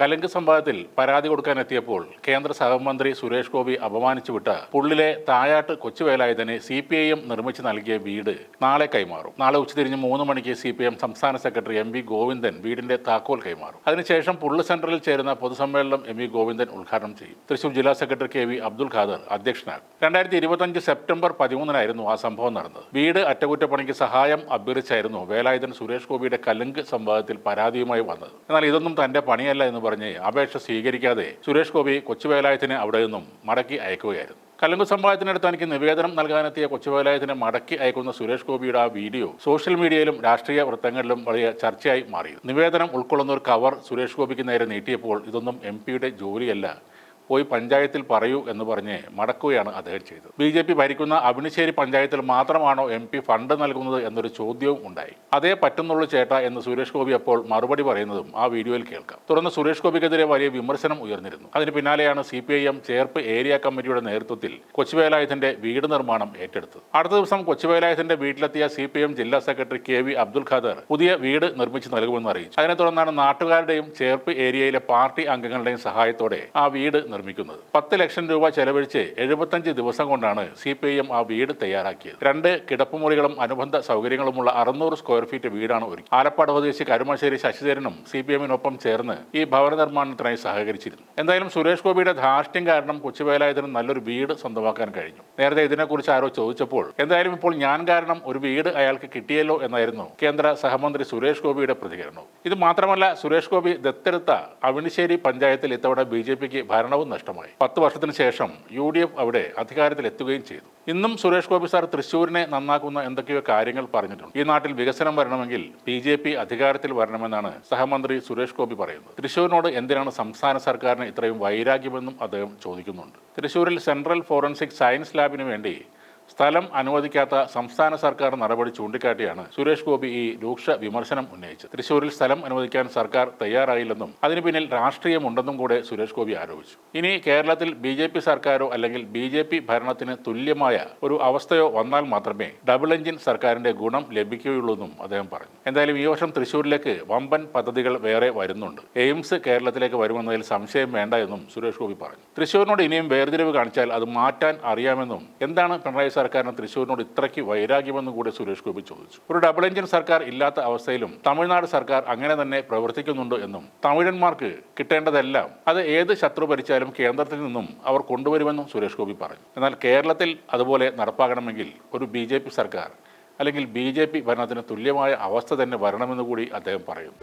കലങ്ക് സംവാദത്തിൽ പരാതി കൊടുക്കാനെത്തിയപ്പോൾ കേന്ദ്ര സഹമന്ത്രി സുരേഷ് ഗോപി അപമാനിച്ചു വിട്ട പുള്ളിലെ തായാട്ട് കൊച്ചുവേലായുധന് സി പി ഐ എം നിർമ്മിച്ചു നൽകിയ വീട് നാളെ കൈമാറും. നാളെ ഉച്ചതിരിഞ്ഞ് മൂന്ന് മണിക്ക് സി പി എം സംസ്ഥാന സെക്രട്ടറി എം വി ഗോവിന്ദൻ വീടിന്റെ താക്കോൽ കൈമാറും. അതിനുശേഷം പുള്ളി സെന്ററിൽ ചേരുന്ന പൊതുസമ്മേളനം എം വി ഗോവിന്ദൻ ഉദ്ഘാടനം ചെയ്യും. തൃശൂർ ജില്ലാ secretary K V Abdul Khader അധ്യക്ഷനാകും. രണ്ടായിരത്തി ഇരുപത്തഞ്ച് സെപ്റ്റംബർ പതിമൂന്നിനായിരുന്നു ആ സംഭവം നടന്നത്. വീട് അറ്റകുറ്റപ്പണിക്ക് സഹായം അഭ്യർത്ഥിച്ചായിരുന്നു വേലായുധൻ സുരേഷ് ഗോപിയുടെ കലങ്ക് സംവാദത്തിൽ പരാതിയുമായി വന്നത്. എന്നാൽ ഇതൊന്നും തന്റെ പണിയല്ല എന്ന് പറഞ്ഞ് അപേക്ഷ സ്വീകരിക്കാതെ സുരേഷ് ഗോപി കൊച്ചുവേലായത്തിനെ അവിടെ നിന്നും മടക്കി അയക്കുകയായിരുന്നു. കലങ്കു സംഭവത്തിനടുത്ത് തനിക്ക് നിവേദനം നൽകാനെത്തിയ കൊച്ചുവേലായത്തിനെ മടക്കി അയക്കുന്ന സുരേഷ് ഗോപിയുടെ ആ വീഡിയോ സോഷ്യൽ മീഡിയയിലും രാഷ്ട്രീയ വൃത്തങ്ങളിലും വലിയ ചർച്ചയായി മാറി നിവേദനം ഉൾക്കൊള്ളുന്ന ഒരു കവർ സുരേഷ് ഗോപിക്ക് നേരെ നീട്ടിയപ്പോൾ ഇതൊന്നും എം പിയുടെ ജോലിയല്ല പോയി പഞ്ചായത്തിൽ പറയൂ എന്ന് പറഞ്ഞ് മടക്കുകയാണ് അദ്ദേഹം ചെയ്തത്. ബി ജെ പി ഭരിക്കുന്ന അവിണിശ്ശേരി പഞ്ചായത്തിൽ മാത്രമാണോ എം പി ഫണ്ട് നൽകുന്നത് എന്നൊരു ചോദ്യവും ഉണ്ടായി. അതേ പറ്റുന്നുള്ളൂ ചേട്ടാ എന്ന് സുരേഷ് ഗോപി അപ്പോൾ മറുപടി പറയുന്നതും ആ വീഡിയോയിൽ കേൾക്കാം. തുടർന്ന് സുരേഷ് ഗോപിക്കെതിരെ വലിയ വിമർശനം ഉയർന്നിരുന്നു. അതിന് പിന്നാലെയാണ് C P I M Cherpu area കമ്മിറ്റിയുടെ നേതൃത്വത്തിൽ കൊച്ചുവേലായുധന്റെ വീട് നിർമ്മാണം ഏറ്റെടുത്തത്. അടുത്ത ദിവസം കൊച്ചുവേലായുധന്റെ വീട്ടിലെത്തിയ സി പി എം ജില്ലാ secretary K V Abdul Khader പുതിയ വീട് നിർമ്മിച്ചു നൽകുമെന്ന് അറിയിച്ചു. അതിനെ തുടർന്നാണ് നാട്ടുകാരുടെയും ചേർപ്പ് ഏരിയയിലെ പാർട്ടി അംഗങ്ങളുടെയും സഹായത്തോടെ ആ വീട് നിർമ്മിക്കുന്നത്. പത്ത് ലക്ഷം രൂപ ചെലവഴിച്ച് എഴുപത്തഞ്ച് ദിവസം കൊണ്ടാണ് സി പി ഐ എം ആ വീട് തയ്യാറാക്കിയത്. രണ്ട് കിടപ്പുമുറികളും അനുബന്ധ സൗകര്യങ്ങളുമുള്ള അറുന്നൂറ് സ്ക്വയർ ഫീറ്റ് വീടാണ് ഒരുക്കി. ആലപ്പാട് സ്വദേശി കരുമശ്ശേരി ശശിധരനും സി പി എമ്മിനൊപ്പം ചേർന്ന് ഈ ഭവന നിർമ്മാണത്തിനായി സഹകരിച്ചിരുന്നു. എന്തായാലും സുരേഷ് ഗോപിയുടെ ധാർഷ്ട്യം കാരണം കൊച്ചുവേലായുധന് നല്ലൊരു വീട് സ്വന്തമാക്കാൻ കഴിഞ്ഞു. നേരത്തെ ഇതിനെക്കുറിച്ച് ആരോ ചോദിച്ചപ്പോൾ എന്തായാലും ഇപ്പോൾ ഞാൻ കാരണം ഒരു വീട് അയാൾക്ക് കിട്ടിയല്ലോ എന്നായിരുന്നു കേന്ദ്ര സഹമന്ത്രി സുരേഷ് ഗോപിയുടെ പ്രതികരണവും ഇത് മാത്രമല്ല സുരേഷ് ഗോപി ദത്തെടുത്ത അവിണിശ്ശേരി പഞ്ചായത്തിൽ ഇത്തവണ ബി ജെ പിക്ക് ഭരണവും നഷ്ടമായി. പത്ത് വർഷത്തിന് ശേഷം യു ഡി എഫ് അവിടെ അധികാരത്തിലെത്തുകയും ചെയ്തു. ഇന്നും സുരേഷ് ഗോപി സാർ തൃശ്ശൂരിനെ നന്നാക്കുന്ന എന്തൊക്കെയോ കാര്യങ്ങൾ പറഞ്ഞിട്ടുണ്ട്. ഈ നാട്ടിൽ വികസനം വരണമെങ്കിൽ ബി ജെ പി അധികാരത്തിൽ വരണമെന്നാണ് സഹമന്ത്രി സുരേഷ് ഗോപി പറയുന്നത്. തൃശ്ശൂരിനോട് എന്തിനാണ് സംസ്ഥാന സർക്കാരിന് ഇത്രയും വൈരാഗ്യമെന്നും അദ്ദേഹം ചോദിക്കുന്നുണ്ട്. തൃശ്ശൂരിൽ സെൻട്രൽ ഫോറൻസിക് സയൻസ് ലാബിന് വേണ്ടി സ്ഥലം അനുവദിക്കാത്ത സംസ്ഥാന സർക്കാർ നടപടി ചൂണ്ടിക്കാട്ടിയാണ് സുരേഷ് ഗോപി ഈ രൂക്ഷ വിമർശനം ഉന്നയിച്ചത്. തൃശൂരിൽ സ്ഥലം അനുവദിക്കാൻ സർക്കാർ തയ്യാറായില്ലെന്നും അതിനു പിന്നിൽ രാഷ്ട്രീയമുണ്ടെന്നും കൂടെ സുരേഷ് ഗോപി ആരോപിച്ചു. ഇനി കേരളത്തിൽ ബി ജെ പി സർക്കാരോ അല്ലെങ്കിൽ ബി ജെ പി ഭരണത്തിന് തുല്യമായ ഒരു അവസ്ഥയോ വന്നാൽ മാത്രമേ ഡബിൾ എഞ്ചിൻ സർക്കാരിന്റെ ഗുണം ലഭിക്കുകയുള്ളൂ എന്നും അദ്ദേഹം പറഞ്ഞു. എന്തായാലും ഈ വർഷം തൃശൂരിലേക്ക് വമ്പൻ പദ്ധതികൾ വേറെ വരുന്നുണ്ട്. എയിംസ് കേരളത്തിലേക്ക് വരുമെന്നതിൽ സംശയം വേണ്ട എന്നും സുരേഷ് ഗോപി പറഞ്ഞു. തൃശൂരിനോട് ഇനിയും വേർതിരിവ് കാണിച്ചാൽ അത് മാറ്റാൻ അറിയാമെന്നും എന്താണ് പിണറായി സർക്കാരിന് തൃശ്ശൂരിനോട് ഇത്രയ്ക്ക് വൈരാഗ്യമെന്നും കൂടി സുരേഷ് ഗോപി ചോദിച്ചു. ഒരു ഡബിൾ എഞ്ചിൻ സർക്കാർ ഇല്ലാത്ത അവസ്ഥയിലും തമിഴ്നാട് സർക്കാർ അങ്ങനെ തന്നെ പ്രവർത്തിക്കുന്നുണ്ട് എന്നും തമിഴന്മാർക്ക് കിട്ടേണ്ടതെല്ലാം അത് ഏത് ശത്രു ഭരിച്ചാലും കേന്ദ്രത്തിൽ നിന്നും അവർ കൊണ്ടുവരുമെന്നും സുരേഷ് ഗോപി പറഞ്ഞു. എന്നാൽ കേരളത്തിൽ അതുപോലെ നടപ്പാകണമെങ്കിൽ ഒരു ബി സർക്കാർ അല്ലെങ്കിൽ ബി ഭരണത്തിന് തുല്യമായ അവസ്ഥ തന്നെ വരണമെന്ന് കൂടി അദ്ദേഹം പറയും